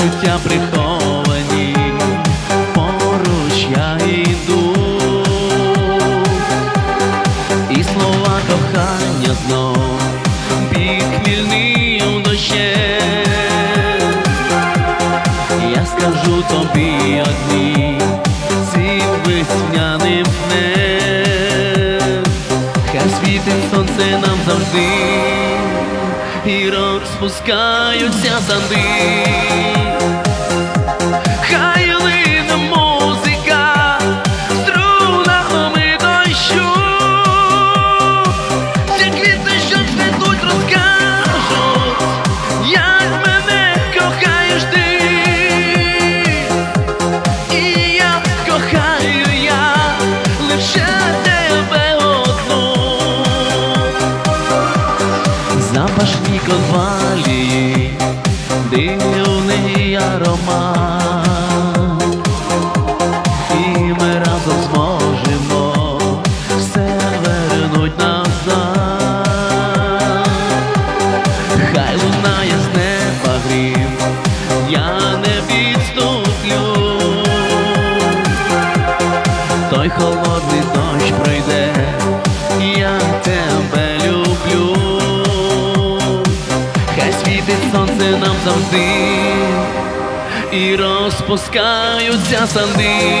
почуття приховані, поруч я йду, і слова кохання знов. Під хмільним дощем. Я скажу тобі одні цим весняним днем, хай світить сонце нам завжди. І рок спускаються санди Запашні конвалії, дивний аромат. Хай лунає з неба грім, я не відступлю. Той холодний дощ пройде, я тебе люблю. Хай світить сонце нам завжди і розпускаються санди.